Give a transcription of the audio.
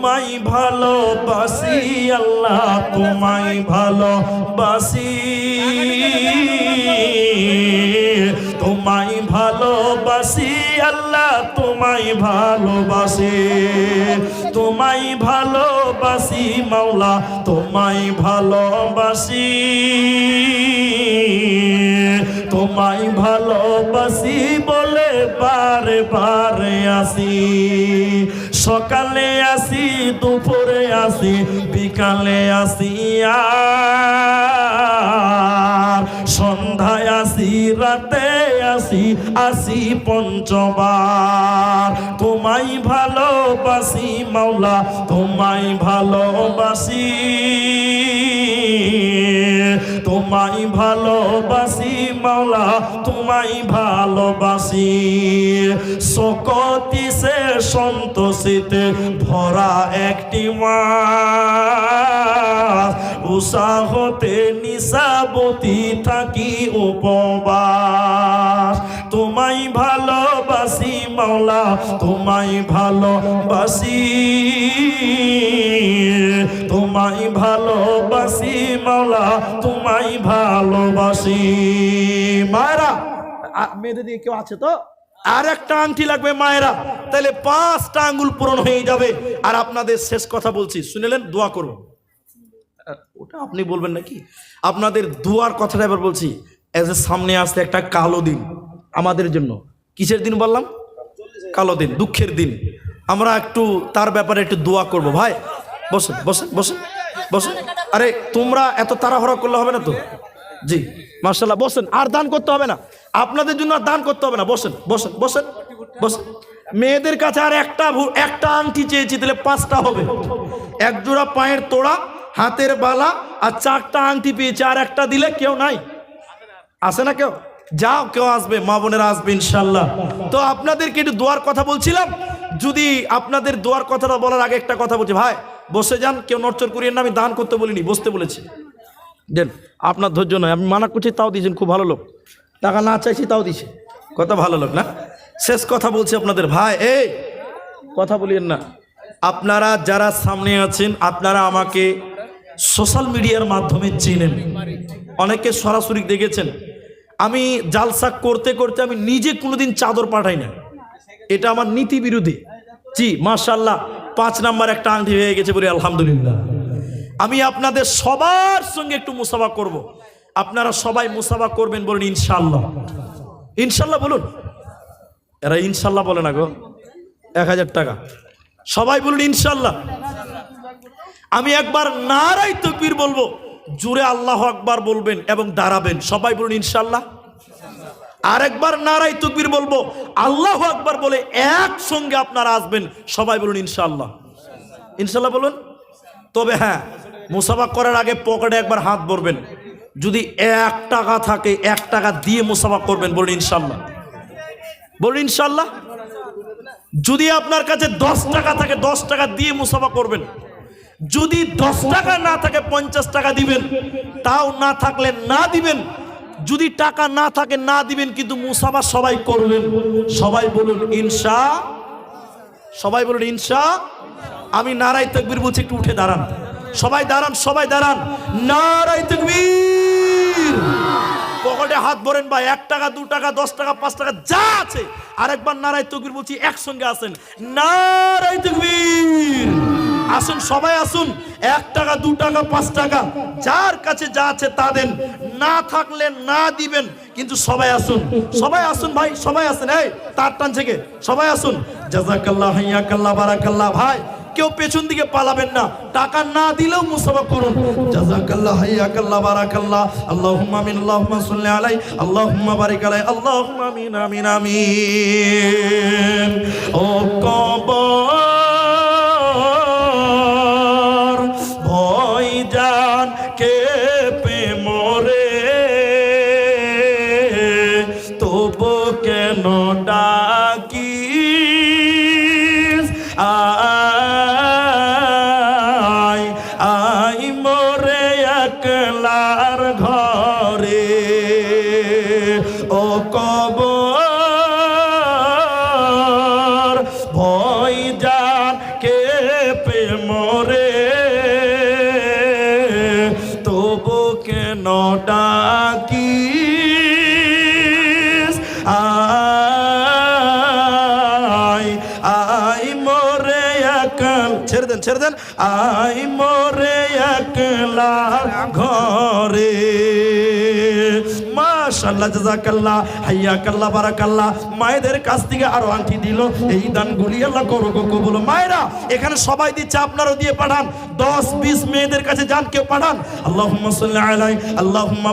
তোমায় ভালোবাসি, আল্লাহ তোমায় ভালোবাসি। তোমায় ভালোবাসি, আল্লাহ তোমায় ভালোবাসি। তোমায় ভালোবাসি, মাওলা তোমায় ভালোবাসি। তোমায় ভালোবাসি বলে বারে বারে আসি। সকালে আসি, দুপুরে আসি, বিকালে আসি আর। সন্ধ্যায় আসি, রাতে আসি আসি পঞ্চবার। তোমায় ভালোবাসি মাওলা, তোমায় ভালোবাসি। তোমায় ভালোবাসি মাওলা তোমায় ভালোবাসি। শকতি সে সন্তোষিতে ভরা একটি মাস। উৎসাহতে নিশাবতী থাকি উপবাস। তোমায় মাওলা, তোমায় ভালোবাসি। তোমায় ভালোবাসি মাওলা, তোমায় ভালোবাসি। মায়েরা মেয়েদের দিয়ে কেউ আছে তো? আর একটা আংটি লাগবে মায়েরা, তাহলে পাঁচটা আঙ্গুল পূরণ হয়ে যাবে। আর আপনাদের শেষ কথা বলছি শুনেলেন দোয়া করব। ওটা আপনি বলবেন নাকি? আপনাদের দুয়ার কথাটা এবার বলছি এজ এ সামনে আসতে একটা কালো দিন, আমাদের জন্য। কিসের দিন বললাম? কালো দিন, দুঃখের দিন। আমরা একটু তার ব্যাপারে একটু দোয়া করব। ভাই, বসেন বসেন বসেন বসেন। আরে, তোমরা এত তাড়াহড়া করলে হবে না তো? জি মার্শাল্লাহ বসেন। আর দান করতে হবে না। আপনাদের জন্য আর দান করতে হবে না। বসেন বসেন বসেন বসেন। মেয়েদের কাছে আর একটা একটা আংটি চেয়েছি, তাহলে পাঁচটা হবে। এক জোড়া পায়ের তোড়া, হাতের বালা, আর চারটা আংটি পেয়েছে, আর একটা দিলে কেউ নাই। আসে না কেউ? যাও, কেউ আসবে, মা বোনেরা আসবে ইনশাল্লাহ তো আপনাদেরকে একটু দোয়ার কথা বলছিলাম। যদি আপনাদের দোয়ার কথাটা বলার আগে একটা কথা বলছি, ভাই, বসে যান, কেউ নড়চড় করিয়ে না, আমি দান করতে বলিনি, বসতে বলেছি। দেন, আপনার ধৈর্য নয়, আমি মানা করছি, তাও দিয়েছেন, খুব ভালো লোক। টাকা না চাইছি, তাও দিছে কত ভালো লোক, না? শেষ কথা বলছি আপনাদের, ভাই, এই, কথা বলিয়েন না। আপনারা যারা সামনে আছেন, আপনারা আমাকে সোশ্যাল মিডিয়ার মাধ্যমে চেনেন। অনেকে সরাসরি দেখেছেন আমি জালসা করতে করতে আমি নিজে কোনোদিন চাদর পাঠাই না এটা আমার নীতি বিরোধী। জি মাশাল্লাহ পাঁচ নাম্বার একটা আংটি হয়ে গেছে বলে আলহামদুলিল্লাহ। আমি আপনাদের সবার সঙ্গে একটু মুসাফা করব। আপনারা সবাই মুসাফা করবেন বলুন ইনশাল্লাহ ইনশাল্লাহ বলুন। এরা ইনশাল্লাহ বলে না গো। এক হাজার টাকা। সবাই বলুন ইনশাল্লাহ আমি একবার নারাই তকবীর বলব। জুড়ে আল্লাহ আকবার বলবেন এবং দাঁড়াবেন। সবাই বলুন ইনশাল্লাহ আরেকবার নারাই তকবীর বলব। আল্লাহ আকবার বলে একসঙ্গে আপনারা আসবেন। সবাই বলুন ইনশাল্লাহ ইনশাল্লাহ বলুন। তবে হ্যাঁ মুসাফা করার আগে পকেটে একবার হাত ভরবেন। যদি এক টাকা থাকে, এক টাকা দিয়ে মুসাফা করবেন, বলুন ইনশাল্লাহ বলুন ইনশাল্লাহ যদি আপনার কাছে দশ টাকা থাকে, দশ টাকা দিয়ে মুসাফা করবেন। যদি দশ টাকা না থাকে, পঞ্চাশ টাকা দিবেন। তাও না থাকলে না দিবেন। যদি টাকা না থাকে, না দিবেন, কিন্তু মুসাফা সবাই করবেন। সবাই বলুন, ইনশা, সবাই বলুন, ইনশা। আমি নারাই তকবির বলছি, একটু উঠে দাঁড়ান। সবাই দাঁড়ান সবাই দাঁড়ান। নারাই তকবীর। পকেটে হাত ভরেন ভাই, এক টাকা, দু টাকা, দশ টাকা, পাঁচ টাকা, যা আছে। আরেকবার নারাই তকবির বলছি, একসঙ্গে আসেন। নারাই তকবীর। আসুন, সবাই আসুন। এক টাকা, দু টাকা, পাঁচ টাকা, যার কাছে যা আছে তা দেন। না থাকলে না দিবেন, কিন্তু সবাই আসুন। সবাই আসুন ভাই, সবাই আসুন। এই, তার টান থেকে। সবাই আসুন। জাজাকাল্লাহ হাইয়াকাল্লাহ বারাকাল্লাহ ভাই কেউ পেছন দিকে পালাবেন না। টাকা না দিলেও মুসাফা করুন। জাজাকাল্লাহ হাইয়াকাল্লাহ বারাকাল্লাহ। আল্লাহুম্মা আমিন, আল্লাহুম্মা সাল্লি আলাই আল্লাহুম্মা বারিক আলাই আল্লাহুম্মা আমিন আমিন আমিন। ও কবর জান কে পে মরে তবু কেন ডাকিস? আই আই মরে একলার ঘরে। ও কবর তবু কেন ডাকিস আই আই মোরে একল, ছেড়ে দেন ছেড়ে দেন। আই মোরে একলা ঘরে। মাশাল্লাহ জাজাকাল্লাহ হাইয়াকাল্লাহ, বারাকাল্লাহ। মায়েদের কাছ থেকে আরও আংটি দিল, এই দানগুলি আল্লাহ করো গো কবুল। মায়েরা, এখানে সবাই দিচ্ছে, আপনারও দিয়ে পাঠান। দশ, বিশ মেয়েদের কাছে যান, কেউ পাঠান। আল্লাহুম্মা সাল্লি আলাই, আল্লাহুম্মা